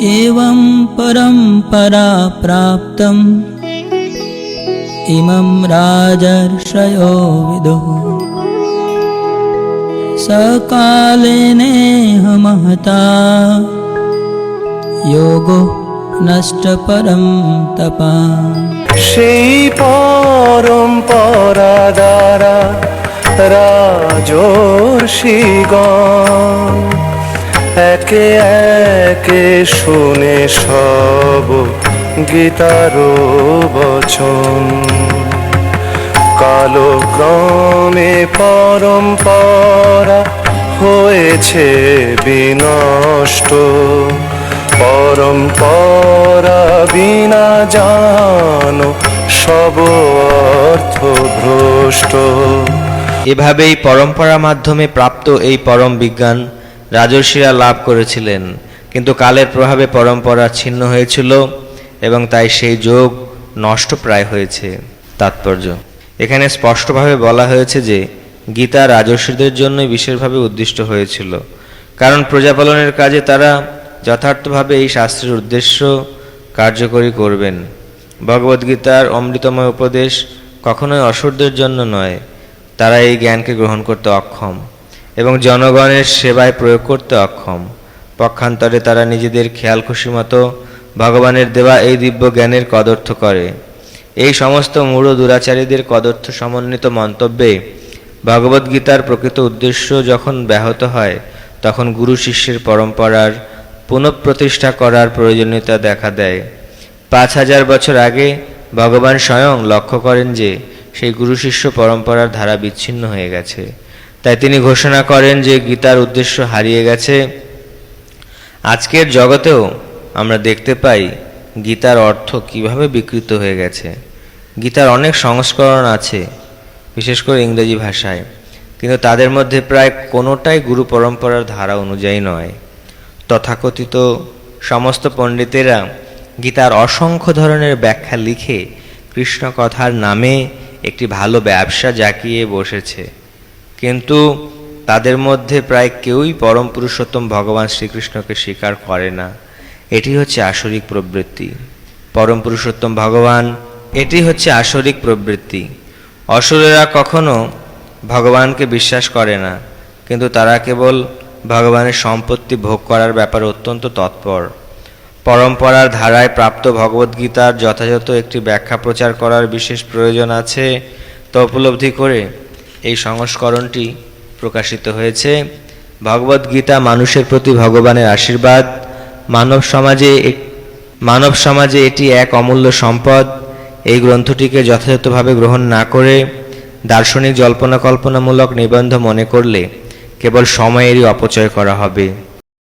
एवं परम्परा प्राप्तम् इमं राजर्षयो विदुः सकालेनेह महता योगो नष्टपरं तपा সেই পরম্পরা দ্বারা রাজর্ষিগণ একে একে শুনে সব গীতার বচন। কালক্রমে পরম্পরা হয়েছে বিনষ্ট। পরম্পরা বিনা জানো সব অর্থ ভ্রষ্ট। এভাবেই পরম্পরা মাধ্যমে প্রাপ্ত এই পরম বিজ্ঞান রাজর্ষিরা লাভ করেছিলেন, কিন্তু কালের প্রভাবে পরম্পরা ছিন্ন হয়েছিল এবং তাই সেই যোগ নষ্ট প্রায় হয়েছে। তাৎপর্য। এখানে স্পষ্টভাবে বলা হয়েছে যে, গীতা রাজর্ষিদের জন্যই বিশেষভাবে উদ্দিষ্ট হয়েছিল, কারণ প্রজাপালনের কাজে তারা যথার্থভাবে এই শাস্ত্রের উদ্দেশ্য কার্যকরী করবেন। ভগবদ্গীতার অমৃতময় উপদেশ কখনোই অসুরদের জন্য নয়, তারা এই জ্ঞানকে গ্রহণ করতে অক্ষম। এবং জনগণের সেবায় প্রয়োগ করতে অক্ষম। পক্ষান্তরে তারা নিজেদের খেয়াল খুশি মতো ভগবানের দেওয়া এই দিব্য জ্ঞানের কদর্থ করে। এই সমস্ত মূঢ় দুরাচারীদের কদর্থ সমন্বিত মন্তব্যে ভগবদ্গীতার প্রকৃত উদ্দেশ্য যখন ব্যাহত হয়, তখন গুরু শিষ্যের পরম্পরার পুনঃপ্রতিষ্ঠা করার প্রয়োজনীয়তা দেখা দেয়। পাঁচ হাজার বছর আগে ভগবান স্বয়ং লক্ষ্য করেন যে সেই গুরু শিষ্য পরম্পরার ধারা বিচ্ছিন্ন হয়ে গেছে। তাই তিনি ঘোষণা করেন যে গীতার উদ্দেশ্য হারিয়ে গেছে। আজকের জগতেও আমরা দেখতে পাই গীতার অর্থ কীভাবে বিকৃত হয়ে গেছে। গীতার অনেক সংস্করণ আছে, বিশেষ করে ইংরেজি ভাষায়। কিন্তু তাদের মধ্যে প্রায় কোনোটাই গুরু পরম্পরার ধারা অনুযায়ী নয়। তথাকথিত সমস্ত পণ্ডিতেরা গীতার অসংখ্য ধরনের ব্যাখ্যা লিখে কৃষ্ণ কথার নামে একটি ভালো ব্যবসা জাকিয়ে বসেছে। কিন্তু তাদের মধ্যে প্রায় কেউই পরম পুরুষোত্তম ভগবান শ্রীকৃষ্ণকে স্বীকার করে না। এটি হচ্ছে আসরিক প্রবৃত্তি। পরম পুরুষোত্তম ভগবান, এটি হচ্ছে আসরিক প্রবৃত্তি। অসুরেরা কখনো ভগবানকে বিশ্বাস করে না, কিন্তু তারা কেবল ভগবানের সম্পত্তি ভোগ করার ব্যাপারে অত্যন্ত তৎপর। পরম্পরার ধারায় প্রাপ্ত ভগবদ্গীতার যথাযথ একটি ব্যাখ্যা প্রচার করার বিশেষ প্রয়োজন আছে। তা উপলব্ধি করে এই সংস্করণটি প্রকাশিত হয়েছে। ভগবদ্গীতা মানুষের প্রতি ভগবানের আশীর্বাদ। মানব সমাজে মানব সমাজে এটি এক অমূল্য সম্পদ। এই গ্রন্থটিকে যথাযথভাবে গ্রহণ না করে দার্শনিক জল্পনা কল্পনামূলক নিবন্ধ মনে করলে কেবল সময়েরই অপচয় করা হবে।